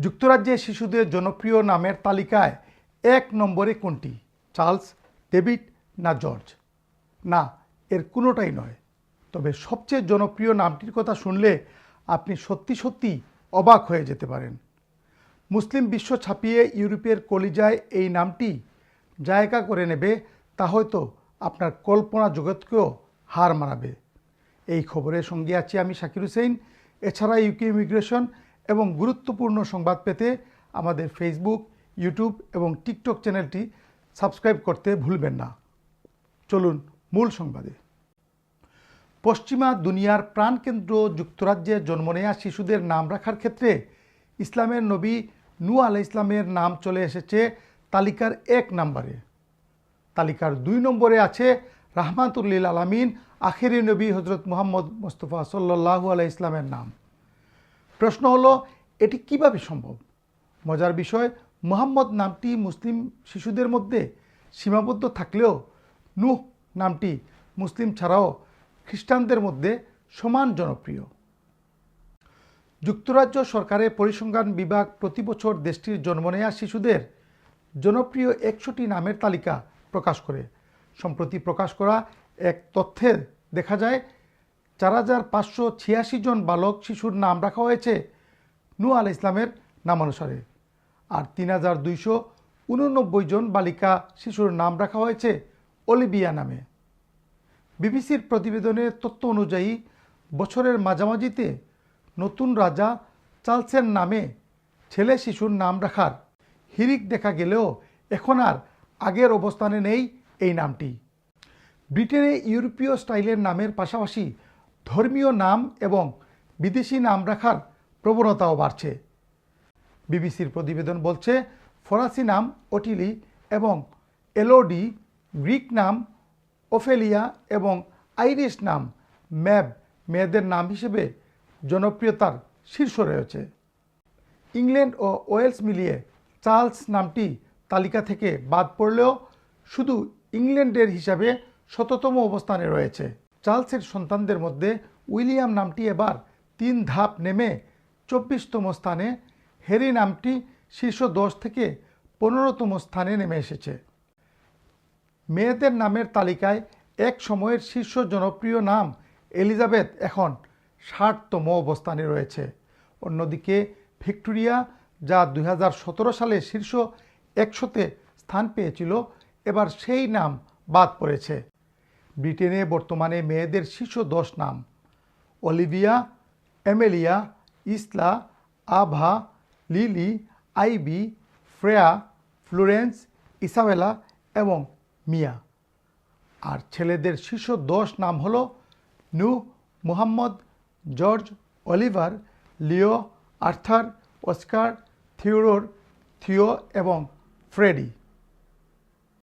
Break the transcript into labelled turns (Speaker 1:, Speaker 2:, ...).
Speaker 1: যুক্তরাজ্যে শিশুদের জনপ্রিয় নামের তালিকায় এক নম্বরে কোনটি? চার্লস, ডেভিড না জর্জ? না, এর কোনোটাই নয়। তবে সবচেয়ে জনপ্রিয় নামটির কথা শুনলে আপনি সত্যি সত্যি অবাক হয়ে যেতে পারেন। মুসলিম বিশ্ব ছাপিয়ে ইউরোপের কলিজায় এই নামটি জায়গা করে নেবে, তা হয়তো আপনার কল্পনা জগৎকেও হার মানাবে। এই খবরের সঙ্গে আছি আমি শাকির হুসেইন এছাড়া ইউকে ইমিগ্রেশন এবং গুরুত্বপূর্ণ সংবাদ পেতে আমাদের ফেসবুক ইউটিউব এবং টিকটক চ্যানেলটি সাবস্ক্রাইব করতে ভুলবেন না। চলুন মূল সংবাদে। পশ্চিমা দুনিয়ার প্রাণকেন্দ্র যুক্তরাজ্যে জন্ম নেয়া শিশুদের নাম রাখার ক্ষেত্রে ইসলামের নবী নু আলাহ ইসলামের নাম চলে এসেছে তালিকার এক নম্বরে। তালিকার দুই নম্বরে আছে রাহমাতুল্লিল আলামিন, আখেরি নবী হজরত মোহাম্মদ মোস্তফা সাল্লাহু আলাই ইসলামের নাম। প্রশ্ন হলো, এটি কীভাবে সম্ভব? মজার বিষয়, মোহাম্মদ নামটি মুসলিম শিশুদের মধ্যে সীমাবদ্ধ থাকলেও নূহ নামটি মুসলিম ছাড়াও খ্রিস্টানদের মধ্যে সমান জনপ্রিয়। যুক্তরাজ্য সরকারের পরিসংখ্যান বিভাগ প্রতি বছর দেশটির জন্ম নেয়া শিশুদের জনপ্রিয় একশোটি নামের তালিকা প্রকাশ করে। সম্প্রতি প্রকাশ করা এক তথ্যে দেখা যায় চার হাজার পাঁচশো ছিয়াশি জন বালক শিশুর নাম রাখা হয়েছে নু আল ইসলামের নামানুসারে। আর তিন হাজার দুইশো উননব্বই জন বালিকা শিশুর নাম রাখা হয়েছে অলিবিয়া নামে। বিবিসির প্রতিবেদনের তথ্য অনুযায়ী, বছরের মাঝামাঝিতে নতুন রাজা চার্লসের নামে ছেলে শিশুর নাম রাখার হিরিক দেখা গেলেও এখন আর আগের অবস্থানে নেই এই নামটি। ব্রিটেনে ইউরোপীয় স্টাইলের নামের পাশাপাশি ধর্মীয় নাম এবং বিদেশি নাম রাখার প্রবণতাও বাড়ছে। বিবিসির প্রতিবেদন বলছে, ফরাসি নাম ওটিলি এবং এলোডি গ্রিক নাম ওফেলিয়া এবং আইরিশ নাম ম্যাব মেয়েদের নাম হিসেবে জনপ্রিয়তার শীর্ষ রয়েছে। ইংল্যান্ড ও ওয়েলস মিলিয়ে চার্লস নামটি তালিকা থেকে বাদ পড়লেও শুধু ইংল্যান্ডের হিসাবে শততম অবস্থানে রয়েছে। চার্লসের সন্তানদের মধ্যে উইলিয়াম নামটি এবার তিন ধাপ নেমে চব্বিশতম স্থানে, হ্যারি নামটি শীর্ষ দশ থেকে পনেরোতম স্থানে নেমে এসেছে। মেয়েদের নামের তালিকায় এক সময়ের শীর্ষ জনপ্রিয় নাম এলিজাবেথ এখন ষাটতম অবস্থানে রয়েছে। অন্যদিকে ভিক্টোরিয়া, যা দু হাজার সতেরো সালে শীর্ষ একশোতে স্থান পেয়েছিল, এবার সেই নাম বাদ পড়েছে। ব্রিটেনে বর্তমানে মেয়েদের শীর্ষ দশ নাম। Olivia Amelia Isla, Ava, Lily, Ivy, Freya, Florence, Isabella এবং মিয়া। আর ছেলেদের শীর্ষ দশ নাম হল Noah Muhammad, George, Oliver, Leo, Arthur, Oscar, Theodore, Theo এবং ফ্রেডি।